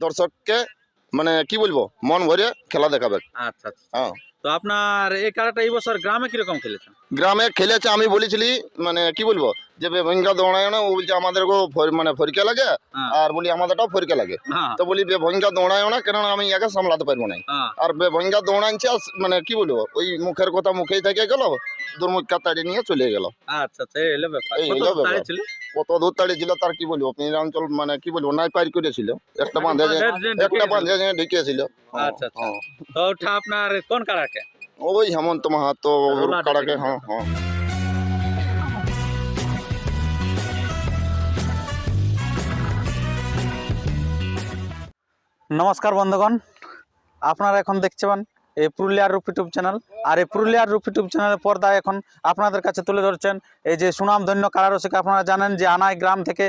দর্শককে মানে কি বলব মন ভরে খেলা দেখাবে। আচ্ছা আচ্ছা। হ্যাঁ। তো আপনার এই খেলাটা এই বছর গ্রামে কীরকম খেলেছেন? গ্রামে খেলেছে আমি বলেছিলি মানে কি বলব যে ভেঙ্গা দৌড়ায় না ও বলছে আমাদেরকেও ফর- মানে ফরিকা লাগে হ্যাঁ। আর বলি আমাদেরটাও ফরিকা লাগে। হ্যাঁ। তো বলি ভেঙ্গা দৌড়ায় না কেননা আমি একা সামলাতে পারব না হ্যাঁ। আর ভেঙ্গা দৌড়াচ্ছে আর মানে কি বলব ওই মুখের কথা মুখেই থেকে গেল দুর্মুখা নিয়ে চলে গেল। আচ্ছা আচ্ছা এই হলো ব্যাপার। কত ছিল? দূর ছিল তার কি বলব? পিঞ্জরাঞ্চল মানে কি বলব নাই পার করেছিল। একটা বাঁধে বাঁধের যে একটা বাঁধে আচ্ছা, আচ্ছা। হ্যাঁ। তো ওটা আপনার কোন কারাকে? ওই হেমন্ত মাহাতো থেকে। হ্যাঁ হ্যাঁ। নমস্কার বন্ধুগণ। আপনারা এখন দেখছেন এই পুরুলিয়ার রূপ ইউটিউব চ্যানেল। আর এই পুরুলিয়ার রূপ ইউটিউব চ্যানেলের পর্দায় এখন আপনাদের কাছে তুলে ধরছেন। এই যে সুনামধন্য কারারসিক, আপনারা জানেন যে আনাই গ্রাম থেকে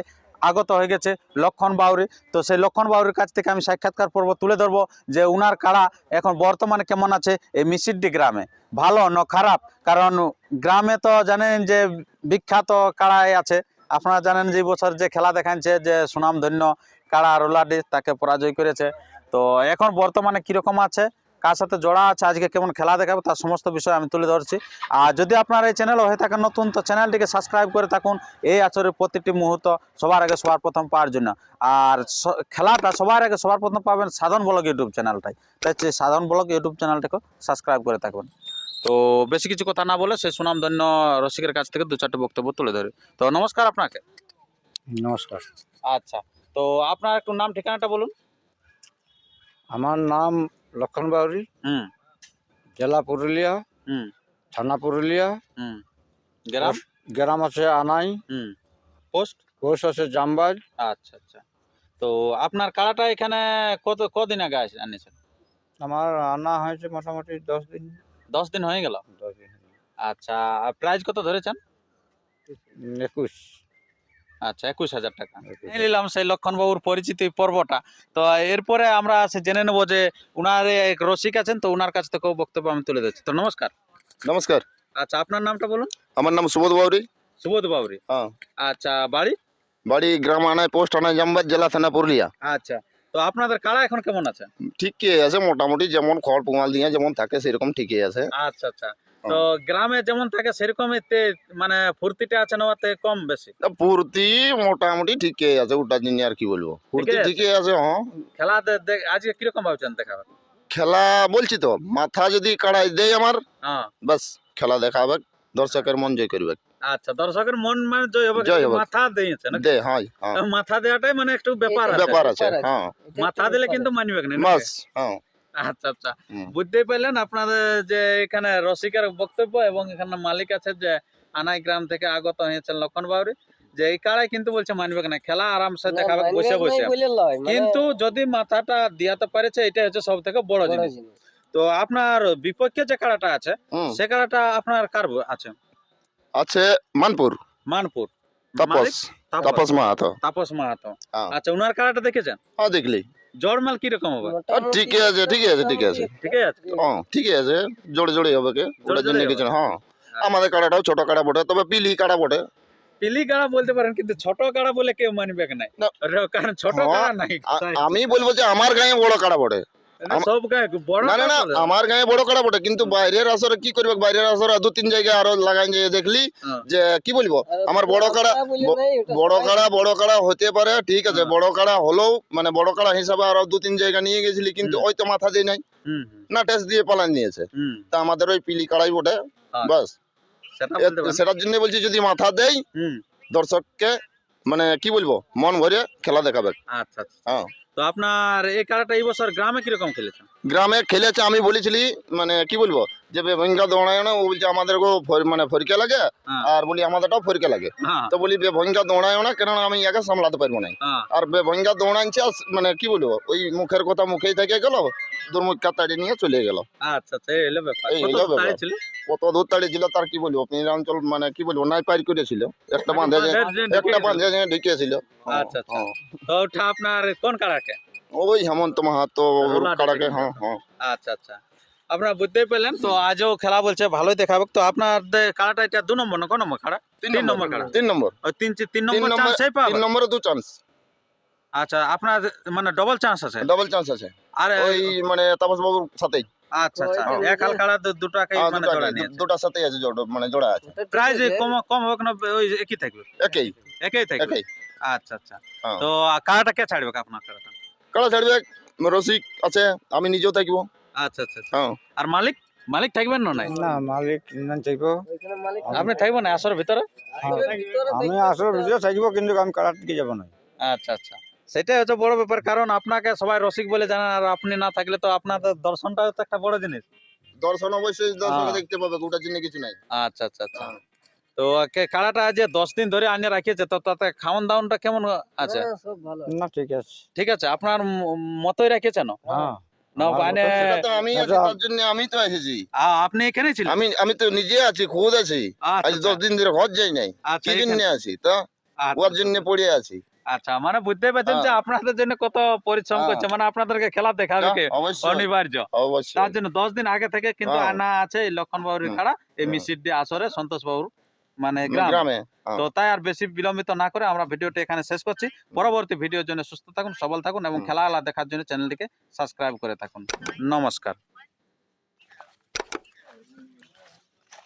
আগত হয়ে গেছে লক্ষণ বাউরি। তো সেই লক্ষণ বাউরির কাছ থেকে আমি সাক্ষাৎকার পর্ব তুলে ধরবো যে উনার কাড়া এখন বর্তমানে কেমন আছে এই মিসিড্ডি গ্রামে। ভালো ন খারাপ? কারণ গ্রামে তো জানেন যে বিখ্যাত কাড়াই আছে। আপনারা জানেন যে বছর যে খেলা দেখাচ্ছে যে সুনামধন্য কাড়া রোলাডি, তাকে পরাজয় করেছে। তো এখন বর্তমানে কীরকম আছে? কার সাথে জড়া আছে আজকে কেমন খেলা দেখাবে তার সমস্ত বিষয় আমি তুলে ধরছি। আর যদি আপনার এই চ্যানেল হয়ে থাকেন নতুন তো চ্যানেলটিকে সাবস্ক্রাইব করে থাকুন। এই আচরের প্রতিটি মুহূর্ত সবার আগে সবার প্রথম পাওয়ার জন্য। আর খেলাটা সবার আগে সবার প্রথম পাবেন সাধন ব্লগ ইউটিউব চ্যানেলটাই তাই সেই সাধন ব্লগ ইউটিউব চ্যানেলটাকে সাবস্ক্রাইব করে থাকুন। তো বেশি কিছু কথা না বলে সেই সুনামধন্য রসিকের কাছ থেকে দু চারটে বক্তব্য তুলে ধরি। তো নমস্কার আপনাকে। নমস্কার। আচ্ছা তো আপনার একটু নাম ঠিকানাটা বলুন। আমার নাম লক্ষণ বাউরি হুম। জেলা পুরুলিয়া হুম। থানা পুরুলিয়া হুম। গ্রাম? গ্রাম আছে আনাই পোস্ট? পোস্ট আছে জামবাজ আচ্ছা আচ্ছা। তো আপনার কাড়াটা এখানে কত কদিন আগে আনিয়েছেন আমার আনা হয়েছে মোটামুটি দশ দিন। দশ দিন হয়ে গেল। আচ্ছা আর প্রাইস কত ধরেছেন? একুশ। আচ্ছা একুশ হাজার টাকা। নিলাম সেই লক্ষণবাবুর পরিচিতি পর্বটা। তো এরপরে আমরা জেনে নেব যে উনার এক রসিক আছেন তো উনার কাছ থেকেও বক্তব্য আমি তুলে দিচ্ছি তো নমস্কার। নমস্কার। আচ্ছা আপনার নামটা বলুন? আমার নাম সুবোধ বাউরি। সুবোধ বাবরি হ্যাঁ। আচ্ছা বাড়ি? বাড়ি গ্রাম আনায় পোস্ট আনায় জামবাদ জেলা থানা পুরুলিয়া। আচ্ছা তো আপনাদের কাড়া এখন কেমন আছে? ঠিকই আছে মোটামুটি যেমন খড় পোঙাল দিয়ে যেমন থাকে সেরকম ঠিকই আছে। আচ্ছা আচ্ছা। তো গ্রামে যেমন থাকে সেরকমই তে- মানে ফুর্তিটা আছে না কম বেশি। ফুর্তি মোটামুটি ঠিকই আছে ওটা জিনিস আর কি বলব। ফুর্তি ঠিকই আছে? হ্যাঁ খেলা দে- দে- আজকে কীরকম ভাবছেন দেখাবেন খেলা বলছি তো মাথা যদি কাড়াই দেয় আমার হ্যাঁ। বাস খেলা দেখাবে দর্শকের মন জয় করবে। আচ্ছা দর্শকের মন মানে জয় হবে জয় হবে। মাথা দিয়েছে না দে হ্যাঁ হ্যাঁ। মাথা দেওয়াটাই মানে একটু ব্যাপার আছে। ব্যাপার আছে হ্যাঁ। মাথা দিলে কিন্তু মানবে না বাস হ্যাঁ। আচ্ছা আচ্ছা। বুঝতেই পারলেন আপনাদের যে এখানে রসিকের বক্তব্য এবং এখানে মালিক আছে যে আনাই গ্রাম থেকে আগত হয়েছেন লক্ষণ বাউরি যে এই কাড়াই কিন্তু বলছে মানবে না খেলা আরামসে দেখাবে বসে বসে। কিন্তু যদি মাথাটা দিয়াতে পারেছে এটা হচ্ছে সব থেকে বড় জিনিস। তো আপনার বিপক্ষে যে কাড়াটা আছে সে কাড়াটা আপনার কার আছে? আছে মানপুর। মানপুর। তাপস। তাপস। তাপস মাহাতো। তাপস মাহাতো। হ্যাঁ। আচ্ছা উনার কাড়াটা দেখেছেন? হ্যাঁ দেখলি। জড়মাল কীরকম হবে? ঠিক আছে ঠিক আছে ঠিক আছে। ঠিক আছে? হ্যাঁ ঠিকই আছে জোরে জোরে হবে কে? ওটার জন্য জোরে কিছু হ্যাঁ। আমাদের কাড়াটাও ছোট কাড়া বটে তবে পিলি কাড়া বটে। পিলি কাড়া বলতে পারেন কিন্তু ছোট কাড়া বলে কেউ মানবে না। না। কারণ ছোট হ্যাঁ, কাড়া নাই। আমি বলব যে আমার গায়ে বড় কাড়া বটে। না, না। আমার গায়ে বড় কাড়া বটে কিন্তু বাইরের আসরে কি করবে? বাইরের আসরে দু তিন জায়গায় আরও লাগাই যে দেখলি হ্যাঁ। যে কি বলব? আমার বড় কাড়া বড় কাড়া বড় কাড়া হতে পারে ঠিক আছে হ্যাঁ। বড় কাড়া হলেও মানে বড় কাড়া হিসাবে আরও দু তিন জায়গা নিয়ে গেছিলি কিন্তু ওই তো মাথা দিয়ে নাই। না টেস্ট দিয়ে পালান নিয়েছে। তা আমাদের ওই পিলি কাড়াই বটে হ্যাঁ। বাস। সেটার জন্য বলছি যদি মাথা দেয় দর্শককে মানে কি বলব মন ভরে খেলা দেখাবে। আচ্ছা আচ্ছা। হ্যাঁ। তো আপনার এই কাড়াটা এই বছর গ্রামে কীরকম খেলেছেন গ্রামে খেলেছে আমি বলেছিলি মানে কি বলব যে ভেঙ্গা দৌড়ায় না ও বলছে আমাদেরকেও ফর- মানে ফরিকা লাগে হ্যাঁ। আর বলি আমাদেরটাও ফরিকা লাগে হ্যাঁ তো বলি ভেঙ্গা দৌড়ায় না কেননা আমি একা সামলাতে পারব না হ্যাঁ আর ভেঙ্গা দৌড়াচ্ছে আর মানে কি বলব ওই মুখের কথা মুখেই থেকে গেল দুর্মুখা তাড়ি নিয়ে চলে গেল আচ্ছা আচ্ছা এই হলো ব্যাপার এই কত হলো তাড়ি ব্যাপার। ছিল কত দূর তাড়ি ছিল তার কি বলব পিঞ্জরাঞ্চল মানে কি বলব নাই পার করেছিল একটা বাঁধে যে বাঁধের যে একটা ঢুকে বাঁধে যে ঢুকিয়েছিল আচ্ছা, আচ্ছা। হ্যাঁ। তো ওটা আপনার কোন কাড়াকে ওই হেমন্ত মাহাতো কাড়াকে হ্যাঁ হ্যাঁ। আচ্ছা আচ্ছা। আপনারা বুঝতেই পারলেন তো আজও খেলা বলছে ভালোই দেখাবে। তো আপনাদের কাড়াটা এটা দু নম্বর না কোন নম্বর কাড়া তিন নম্বর কাড়া তিন নম্বর। তিন তিন তিন নম্বর পাবে তিন নম্বরে দু চান্স আচ্ছা আপনার মানে ডবল চান্স আছে? ডবল চান্স আছে। আর ওই মানে তাপস বাবুর সাথেই। আচ্ছা আচ্ছা। এক হাল কাড়া হ্যাঁ, মানে দুটাকে, জোড়া দু- নিয়েছে। দুটার সাথেই আছে জোড়া মানে জোড়া আছে। প্রাইস কম কম হোক না ওই একই থাকবে। একই। একই থাকবে। আচ্ছা আচ্ছা। হ্যাঁ। তো কাড়াটা কে ছাড়বে আপনার কাড়াটা কারা ছাড়বে রসিক আছে আমি নিজেও থাকব। আচ্ছা আচ্ছা আচ্ছা। হ্যাঁ। আর মালিক? মালিক থাকবেন না না মালিক না চাইব আপনি থাকবেন না আসর ভিতরে আমি আসলে ভিডিও চাইব কিন্তু আমি দিকে যাব না আচ্ছা আচ্ছা। সেটাই হচ্ছে বড় ব্যাপার কারণ আপনাকে সবাই রসিক বলে জানেন আর আপনি না থাকলে তো আপনাদের দর্শনটাও তো একটা বড় জিনিস দর্শন অবশ্যই দর্শকে হ্যাঁ। দেখতে পাবে ওটার জন্য কিছু নাই। আচ্ছা আচ্ছা আচ্ছা। হ্যাঁ। তো কাড়াটা যে দশ দিন ধরে আনিয়ে রাখিয়েছে তো তাতে খাওয়ান দাওয়ানটা কেমন আছে? না ঠিক আছে। ঠিক আছে আপনার মতোই রাখিয়েছেন হ্যাঁ মানে আচ্ছা। জন্য আমি তো এসেছি। আ- আপনি এখানে ছিলেন? আমি আমি তো নিজে আছি খুদ আছি। আচ্ছা, আজ দশ দিন ধরে ঘর যাই নাই। আচ্ছা, কি জন্য আছি তো? আচ্ছা, ওর জন্য পড়ে আছি। আচ্ছা মানে বুঝতে পারছেন যে হ্যাঁ। আপনাদের জন্য কত পরিশ্রম হ্যাঁ। করছে মানে আপনাদেরকে খেলা দেখাবে অনিবার্য। তার জন্য দশ দিন আগে থেকে কিন্তু। আনা আছে লক্ষণ বাবুর। খাড়া এই হুম। মিসিডি আসরে সন্তোষ বাবুর। মানে গ্রামে হ্যাঁ। তো তাই আর বেশি বিলম্বিত না করে আমরা ভিডিওটি এখানে শেষ করছি পরবর্তী ভিডিওর জন্য সুস্থ থাকুন সবল থাকুন এবং। খেলা দেখার জন্য চ্যানেলটিকে সাবস্ক্রাইব করে থাকুন নমস্কার